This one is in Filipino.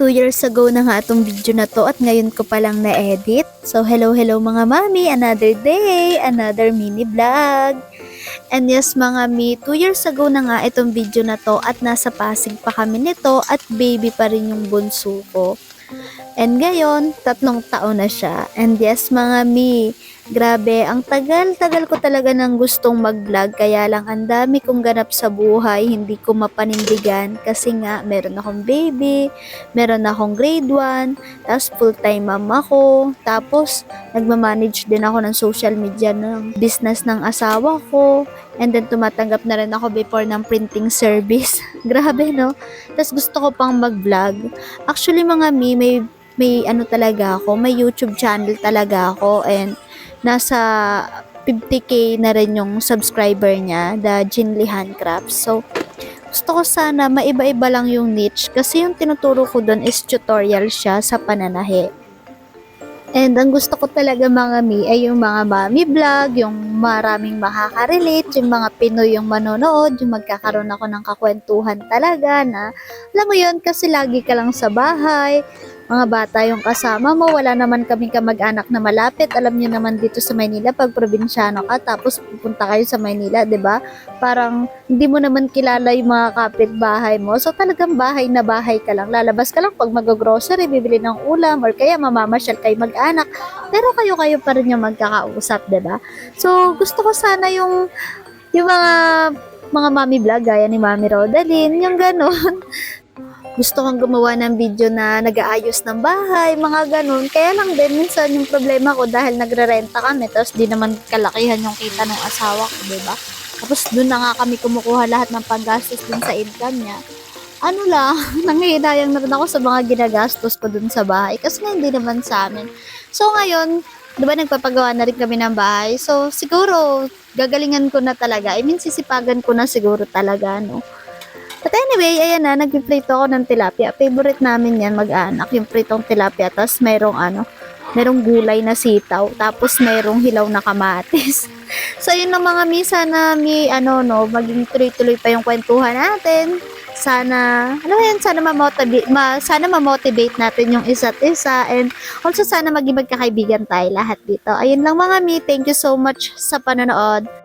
2 years ago na nga itong video na to at ngayon ko palang na-edit. So hello hello mga mami, another day, another mini vlog. And yes mga mi, 2 years ago na nga itong video na to at nasa Pasig pa kami nito at baby pa rin yung bunso ko. And ngayon, tatlong taon na siya. And yes mga mi, grabe, ang tagal-tagal ko talaga ng gustong mag-vlog kaya lang ang dami kong ganap sa buhay, hindi ko mapanindigan kasi nga meron akong baby, meron akong grade 1, tapos full-time mom ako, tapos nagmamanage din ako ng social media ng business ng asawa ko, and then tumatanggap na rin ako before ng printing service. Grabe no? Tapos gusto ko pang mag-vlog. Actually mga mi, may may ano talaga ako, may YouTube channel talaga ako and nasa 50k na rin yung subscriber niya, the Jinli Handcrafts. So, gusto ko sana maiba-iba lang yung niche kasi yung tinuturo ko doon is tutorial siya sa pananahe. And ang gusto ko talaga mga mi ay yung mga mami vlog, yung maraming makaka-relate, yung mga Pinoy yung manonood, yung magkakaroon ako ng kakwentuhan talaga na, alam mo yun, kasi lagi ka lang sa bahay, mga bata yung kasama mo, wala naman kaming kamag-anak na malapit. Alam niyo naman dito sa Maynila, pag probinsyano ka, tapos pupunta kayo sa Maynila, 'di ba? Parang hindi mo naman kilala yung mga kapitbahay mo. So talagang bahay na bahay ka lang. Lalabas ka lang pag mag-grocery, bibili ng ulam, or kaya mamamasyal kayo mag-anak. Pero kayo-kayo pa rin yung magkakausap, 'di ba? So gusto ko sana yung yung mga mga mami vlog gaya ni Mami Rodalyn, yung ganun gusto kong gumawa ng video na nag-aayos ng bahay, mga ganun. Kaya lang din, minsan yung problema ko dahil nagre-renta kami, tapos di naman kalakihan yung kita ng asawa ko, ba? Tapos doon na nga kami kumukuha lahat ng panggastos dun sa income niya. Ano lang, nanghihidayang na rin ako sa mga ginagastos ko dun sa bahay kasi nga hindi naman sa amin. So ngayon, di ba nagpapagawa na rin kami ng bahay? So siguro, gagalingan ko na talaga. I mean, sisipagan ko na siguro talaga, no? But anyway, ayan na, nagpiprito ako ng tilapia. Favorite namin yan, mag-anak, yung pritong tilapia. Tapos mayroong ano, mayroong gulay na sitaw. Tapos mayroong hilaw na kamatis. so, yun lang mga misa na mi, ano, no, maging tuloy-tuloy pa yung kwentuhan natin. Sana, ano yan, sana ma-motivate, ma, sana ma-motivate natin yung isa't isa. And also, sana maging magkakaibigan tayo lahat dito. Ayun lang mga mi, thank you so much sa panonood.